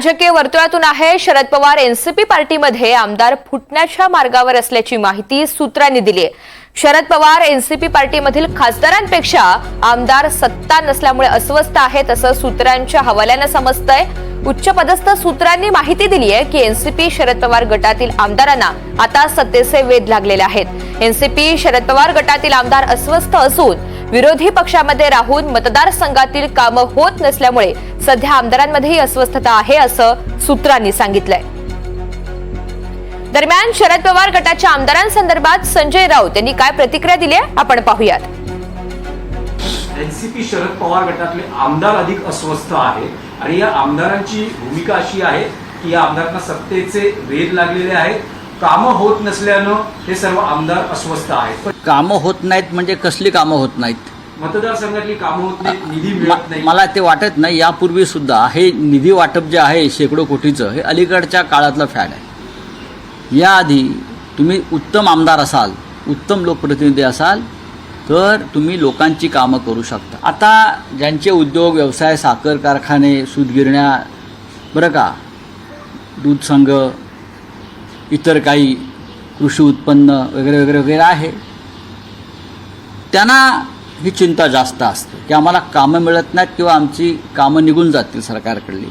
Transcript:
राजकीय वर्तुळातून आहे. शरद पवार एनसीपी पार्टीमध्ये आमदार फुटण्याच्या मार्गावर असल्याची माहिती सूत्रांनी दिली आहे. शरद पवार एनसीपी पार्टीमधील खासदारांपेक्षा आमदार सत्ता नसल्यामुळे अस्वस्थ आहेत असं सूत्रांच्या हवाल्यानं समजतंय. उच्चपदस्थ सूत्रांनी माहिती दिली आहे की एनसीपी शरद पवार गटातील आमदारांना आता सत्तेचे वेध लागलेले आहेत. एनसीपी शरद पवार गटातील आमदार अस्वस्थ असून विरोधी पक्षामध्ये राहून मतदारसंघातील कामं होत नसल्यामुळे सध्या आमदारांमध्येही अस्वस्थता आहे असं सूत्रांनी सांगितलंय. दरम्यान शरद पवार गटाच्या आमदारांसंदर्भात संजय राऊत यांनी काय प्रतिक्रिया दिली आपण पाहूयात. एनसीपी शरद पवार गटातले आमदार अधिक अस्वस्थ आहे आणि या आमदारांची भूमिका अशी आहे की या आमदारांना सत्तेचे वेध लागलेले आहेत. कामं होत नसल्यानं हे सर्व आमदार अस्वस्थ आहेत. कामं होत नाहीत म्हणजे कसली कामं होत नाहीत? मतदारसंघातली कामं होत नाहीत निधी मिळत नाही मला ते वाटत नाही यापूर्वी सुद्धा हे निधी वाटप जे आहे शेकडो कोटीचं हे अलीकडच्या काळातलं फॅड आहे. याआधी तुम्ही उत्तम आमदार असाल उत्तम लोकप्रतिनिधी असाल तर तुम्ही लोकांची कामं करू शकता. आता ज्यांचे उद्योग व्यवसाय साखर कारखाने सूतगिरण्या बरं का दूध संघ इतर काही कृषी उत्पन्न वगैरे वगैरे वगैरे आहे. त्यांना ही चिंता जास्त असते की आम्हाला कामं मिळत नाहीत किंवा आमची कामं निघून जातील सरकारकडली.